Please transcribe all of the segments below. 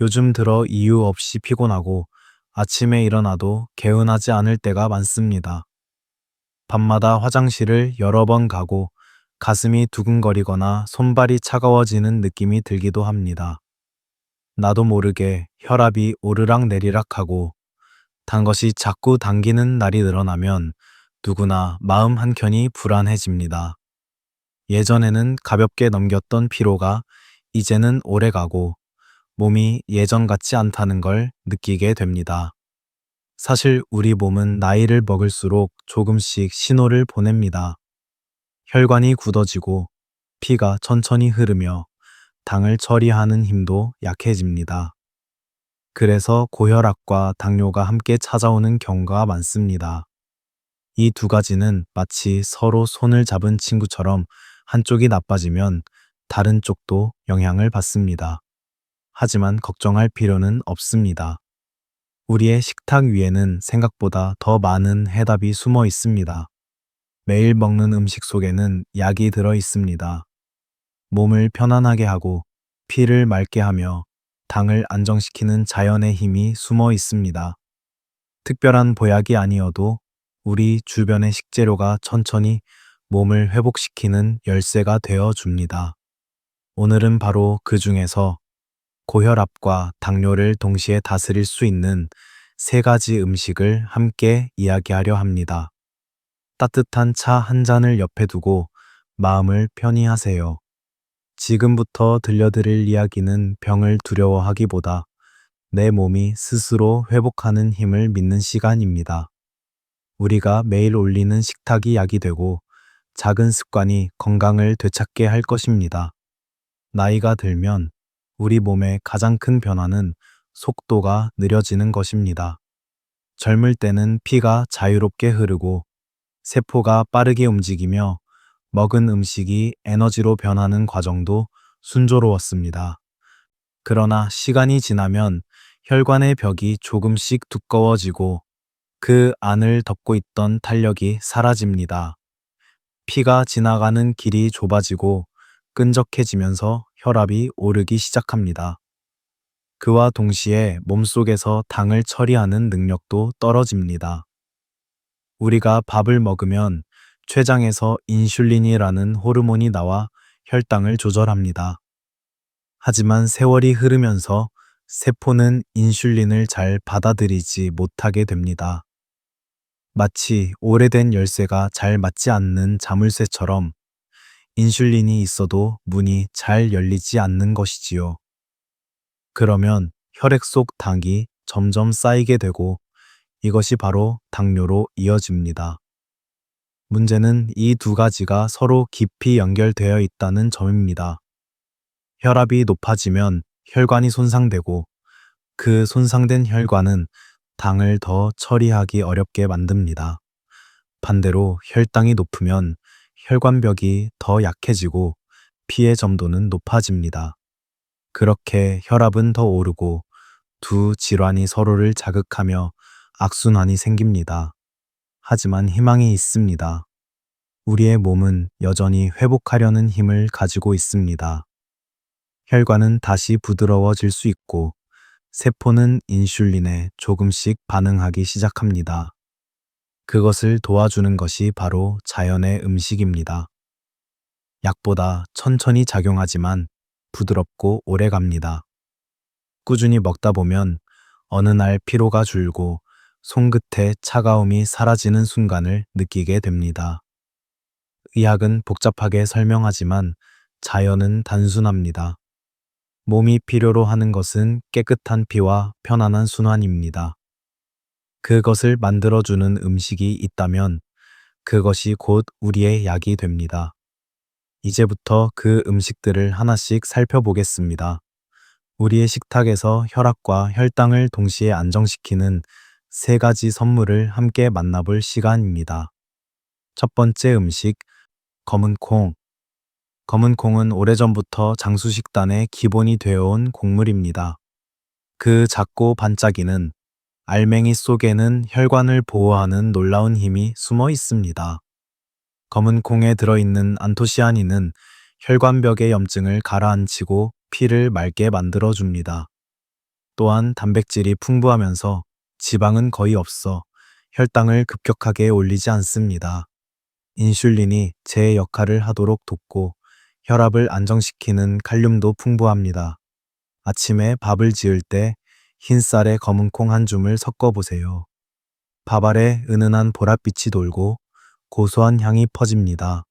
요즘 들어 이유 없이 피곤하고 아침에 일어나도 개운하지 않을 때가 많습니다. 밤마다 화장실을 여러 번 가고 가슴이 두근거리거나 손발이 차가워지는 느낌이 들기도 합니다. 나도 모르게 혈압이 오르락 내리락 하고 단 것이 자꾸 당기는 날이 늘어나면 누구나 마음 한켠이 불안해집니다. 예전에는 가볍게 넘겼던 피로가 이제는 오래 가고 몸이 예전 같지 않다는 걸 느끼게 됩니다. 사실 우리 몸은 나이를 먹을수록 조금씩 신호를 보냅니다. 혈관이 굳어지고 피가 천천히 흐르며 당을 처리하는 힘도 약해집니다. 그래서 고혈압과 당뇨가 함께 찾아오는 경우가 많습니다. 이 두 가지는 마치 서로 손을 잡은 친구처럼 한쪽이 나빠지면 다른 쪽도 영향을 받습니다. 하지만 걱정할 필요는 없습니다. 우리의 식탁 위에는 생각보다 더 많은 해답이 숨어 있습니다. 매일 먹는 음식 속에는 약이 들어 있습니다. 몸을 편안하게 하고 피를 맑게 하며 당을 안정시키는 자연의 힘이 숨어 있습니다. 특별한 보약이 아니어도 우리 주변의 식재료가 천천히 몸을 회복시키는 열쇠가 되어 줍니다. 오늘은 바로 그 중에서 고혈압과 당뇨를 동시에 다스릴 수 있는 세 가지 음식을 함께 이야기하려 합니다. 따뜻한 차 한 잔을 옆에 두고 마음을 편히 하세요. 지금부터 들려드릴 이야기는 병을 두려워하기보다 내 몸이 스스로 회복하는 힘을 믿는 시간입니다. 우리가 매일 올리는 식탁이 약이 되고 작은 습관이 건강을 되찾게 할 것입니다. 나이가 들면 우리 몸의 가장 큰 변화는 속도가 느려지는 것입니다. 젊을 때는 피가 자유롭게 흐르고 세포가 빠르게 움직이며 먹은 음식이 에너지로 변하는 과정도 순조로웠습니다. 그러나 시간이 지나면 혈관의 벽이 조금씩 두꺼워지고 그 안을 덮고 있던 탄력이 사라집니다. 피가 지나가는 길이 좁아지고 끈적해지면서 혈압이 오르기 시작합니다. 그와 동시에 몸속에서 당을 처리하는 능력도 떨어집니다. 우리가 밥을 먹으면 췌장에서 인슐린이라는 호르몬이 나와 혈당을 조절합니다. 하지만 세월이 흐르면서 세포는 인슐린을 잘 받아들이지 못하게 됩니다. 마치 오래된 열쇠가 잘 맞지 않는 자물쇠처럼 인슐린이 있어도 문이 잘 열리지 않는 것이지요. 그러면 혈액 속 당이 점점 쌓이게 되고 이것이 바로 당뇨로 이어집니다. 문제는 이 두 가지가 서로 깊이 연결되어 있다는 점입니다. 혈압이 높아지면 혈관이 손상되고 그 손상된 혈관은 당을 더 처리하기 어렵게 만듭니다. 반대로 혈당이 높으면 혈관벽이 더 약해지고 피해 점도는 높아집니다. 그렇게 혈압은 더 오르고 두 질환이 서로를 자극하며 악순환이 생깁니다. 하지만 희망이 있습니다. 우리의 몸은 여전히 회복하려는 힘을 가지고 있습니다. 혈관은 다시 부드러워질 수 있고 세포는 인슐린에 조금씩 반응하기 시작합니다. 그것을 도와주는 것이 바로 자연의 음식입니다. 약보다 천천히 작용하지만 부드럽고 오래 갑니다. 꾸준히 먹다 보면 어느 날 피로가 줄고 손끝에 차가움이 사라지는 순간을 느끼게 됩니다. 의학은 복잡하게 설명하지만 자연은 단순합니다. 몸이 필요로 하는 것은 깨끗한 피와 편안한 순환입니다. 그것을 만들어주는 음식이 있다면 그것이 곧 우리의 약이 됩니다. 이제부터 그 음식들을 하나씩 살펴보겠습니다. 우리의 식탁에서 혈압과 혈당을 동시에 안정시키는 세 가지 선물을 함께 만나볼 시간입니다. 첫 번째 음식, 검은 콩. 검은 콩은 오래전부터 장수식단의 기본이 되어온 곡물입니다. 그 작고 반짝이는 알맹이 속에는 혈관을 보호하는 놀라운 힘이 숨어 있습니다. 검은 콩에 들어있는 안토시아닌은 혈관벽의 염증을 가라앉히고 피를 맑게 만들어줍니다. 또한 단백질이 풍부하면서 지방은 거의 없어 혈당을 급격하게 올리지 않습니다. 인슐린이 제 역할을 하도록 돕고 혈압을 안정시키는 칼륨도 풍부합니다. 아침에 밥을 지을 때 흰쌀에 검은 콩 한 줌을 섞어 보세요. 밥 아래 은은한 보랏빛이 돌고 고소한 향이 퍼집니다.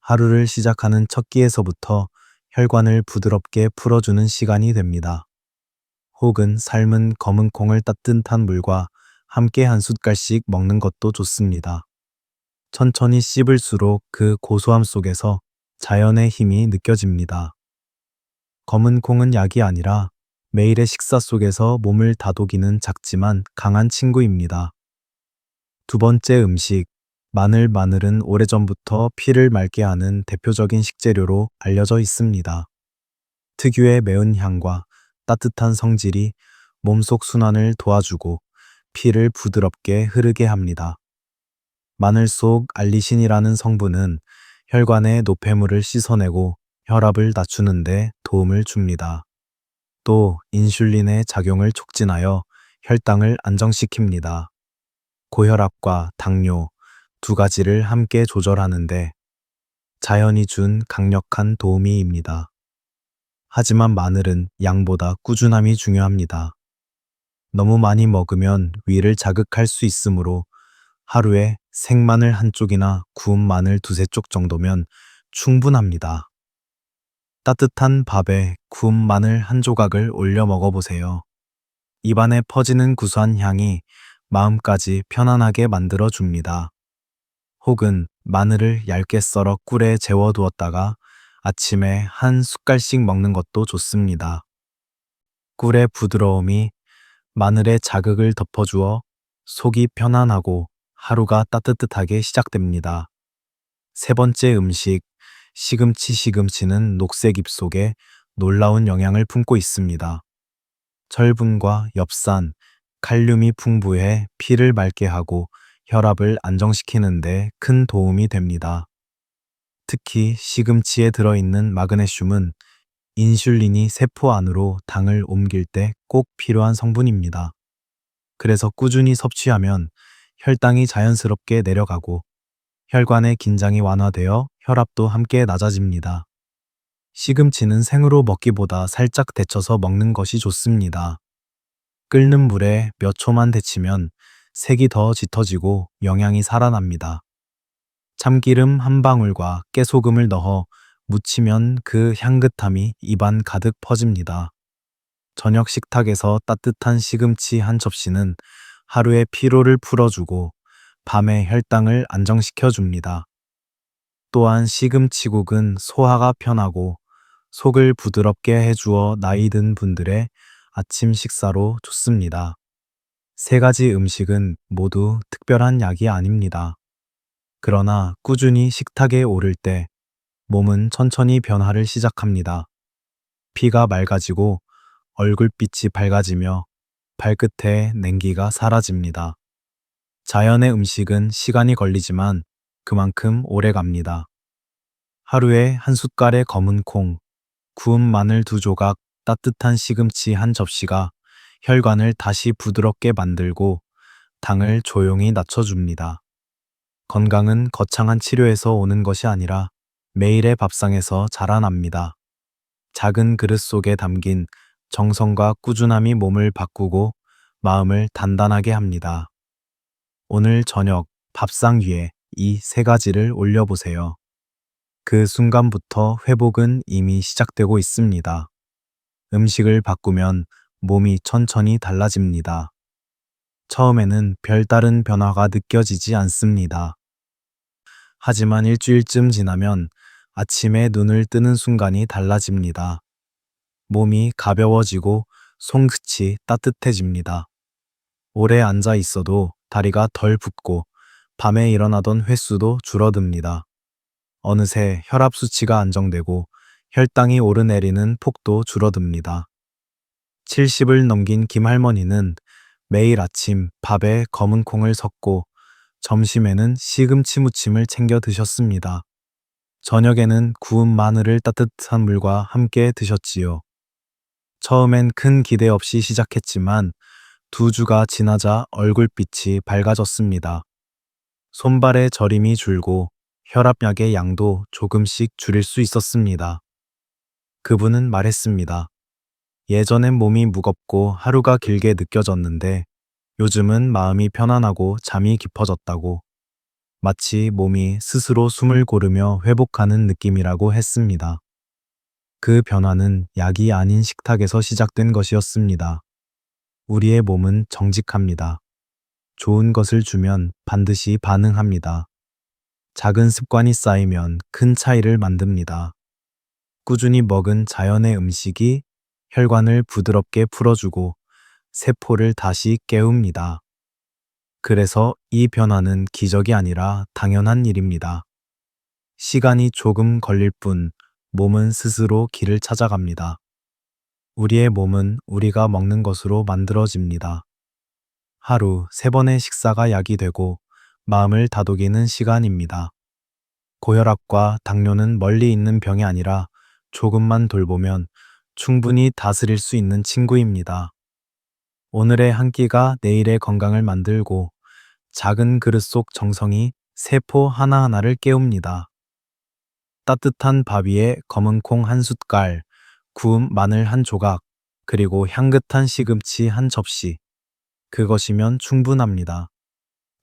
하루를 시작하는 첫 끼에서부터 혈관을 부드럽게 풀어주는 시간이 됩니다. 혹은 삶은 검은 콩을 따뜻한 물과 함께 한 숟갈씩 먹는 것도 좋습니다. 천천히 씹을수록 그 고소함 속에서 자연의 힘이 느껴집니다. 검은 콩은 약이 아니라 매일의 식사 속에서 몸을 다독이는 작지만 강한 친구입니다. 두 번째 음식, 마늘 마늘은 오래전부터 피를 맑게 하는 대표적인 식재료로 알려져 있습니다. 특유의 매운 향과 따뜻한 성질이 몸속 순환을 도와주고 피를 부드럽게 흐르게 합니다. 마늘 속 알리신이라는 성분은 혈관의 노폐물을 씻어내고 혈압을 낮추는데 도움을 줍니다. 또 인슐린의 작용을 촉진하여 혈당을 안정시킵니다. 고혈압과 당뇨 두 가지를 함께 조절하는데 자연이 준 강력한 도우미입니다. 하지만 마늘은 양보다 꾸준함이 중요합니다. 너무 많이 먹으면 위를 자극할 수 있으므로 하루에 생마늘 한 쪽이나 구운 마늘 두세 쪽 정도면 충분합니다. 따뜻한 밥에 구운 마늘 한 조각을 올려 먹어보세요. 입안에 퍼지는 구수한 향이 마음까지 편안하게 만들어 줍니다. 혹은 마늘을 얇게 썰어 꿀에 재워 두었다가 아침에 한 숟갈씩 먹는 것도 좋습니다. 꿀의 부드러움이 마늘의 자극을 덮어주어 속이 편안하고 하루가 따뜻하게 시작됩니다. 세 번째 음식, 시금치 시금치는 녹색 잎 속에 놀라운 영향을 품고 있습니다. 철분과 엽산, 칼륨이 풍부해 피를 맑게 하고 혈압을 안정시키는데 큰 도움이 됩니다. 특히 시금치에 들어있는 마그네슘은 인슐린이 세포 안으로 당을 옮길 때 꼭 필요한 성분입니다. 그래서 꾸준히 섭취하면 혈당이 자연스럽게 내려가고 혈관의 긴장이 완화되어 혈압도 함께 낮아집니다. 시금치는 생으로 먹기보다 살짝 데쳐서 먹는 것이 좋습니다. 끓는 물에 몇 초만 데치면 색이 더 짙어지고 영양이 살아납니다. 참기름 한 방울과 깨소금을 넣어 무치면 그 향긋함이 입안 가득 퍼집니다. 저녁 식탁에서 따뜻한 시금치 한 접시는 하루의 피로를 풀어주고 밤의 혈당을 안정시켜 줍니다. 또한 시금치국은 소화가 편하고 속을 부드럽게 해주어 나이 든 분들의 아침 식사로 좋습니다. 세 가지 음식은 모두 특별한 약이 아닙니다. 그러나 꾸준히 식탁에 오를 때 몸은 천천히 변화를 시작합니다. 피가 맑아지고 얼굴빛이 밝아지며 발끝에 냉기가 사라집니다. 자연의 음식은 시간이 걸리지만 그만큼 오래 갑니다. 하루에 한 숟갈의 검은 콩, 구운 마늘 두 조각, 따뜻한 시금치 한 접시가 혈관을 다시 부드럽게 만들고 당을 조용히 낮춰줍니다. 건강은 거창한 치료에서 오는 것이 아니라 매일의 밥상에서 자라납니다. 작은 그릇 속에 담긴 정성과 꾸준함이 몸을 바꾸고 마음을 단단하게 합니다. 오늘 저녁 밥상 위에 이 세 가지를 올려보세요. 그 순간부터 회복은 이미 시작되고 있습니다. 음식을 바꾸면 몸이 천천히 달라집니다. 처음에는 별다른 변화가 느껴지지 않습니다. 하지만 일주일쯤 지나면 아침에 눈을 뜨는 순간이 달라집니다. 몸이 가벼워지고 손끝이 따뜻해집니다. 오래 앉아 있어도 다리가 덜 붓고 밤에 일어나던 횟수도 줄어듭니다. 어느새 혈압 수치가 안정되고 혈당이 오르내리는 폭도 줄어듭니다. 70을 넘긴 김할머니는 매일 아침 밥에 검은 콩을 섞고 점심에는 시금치 무침을 챙겨 드셨습니다. 저녁에는 구운 마늘을 따뜻한 물과 함께 드셨지요. 처음엔 큰 기대 없이 시작했지만 두 주가 지나자 얼굴빛이 밝아졌습니다. 손발의 저림이 줄고 혈압약의 양도 조금씩 줄일 수 있었습니다. 그분은 말했습니다. 예전엔 몸이 무겁고 하루가 길게 느껴졌는데 요즘은 마음이 편안하고 잠이 깊어졌다고 마치 몸이 스스로 숨을 고르며 회복하는 느낌이라고 했습니다. 그 변화는 약이 아닌 식탁에서 시작된 것이었습니다. 우리의 몸은 정직합니다. 좋은 것을 주면 반드시 반응합니다. 작은 습관이 쌓이면 큰 차이를 만듭니다. 꾸준히 먹은 자연의 음식이 혈관을 부드럽게 풀어주고 세포를 다시 깨웁니다. 그래서 이 변화는 기적이 아니라 당연한 일입니다. 시간이 조금 걸릴 뿐 몸은 스스로 길을 찾아갑니다. 우리의 몸은 우리가 먹는 것으로 만들어집니다. 하루 세 번의 식사가 약이 되고 마음을 다독이는 시간입니다. 고혈압과 당뇨는 멀리 있는 병이 아니라 조금만 돌보면 충분히 다스릴 수 있는 친구입니다. 오늘의 한 끼가 내일의 건강을 만들고 작은 그릇 속 정성이 세포 하나하나를 깨웁니다. 따뜻한 밥 위에 검은 콩 한 숟갈, 구운 마늘 한 조각, 그리고 향긋한 시금치 한 접시. 그것이면 충분합니다.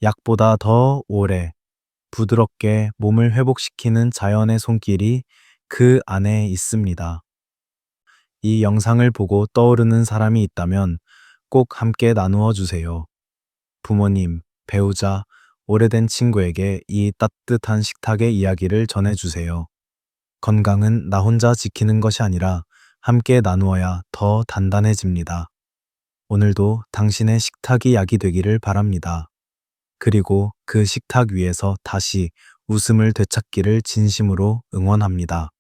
약보다 더 오래, 부드럽게 몸을 회복시키는 자연의 손길이 그 안에 있습니다. 이 영상을 보고 떠오르는 사람이 있다면 꼭 함께 나누어 주세요. 부모님, 배우자, 오래된 친구에게 이 따뜻한 식탁의 이야기를 전해주세요. 건강은 나 혼자 지키는 것이 아니라 함께 나누어야 더 단단해집니다. 오늘도 당신의 식탁이 약이 되기를 바랍니다. 그리고 그 식탁 위에서 다시 웃음을 되찾기를 진심으로 응원합니다.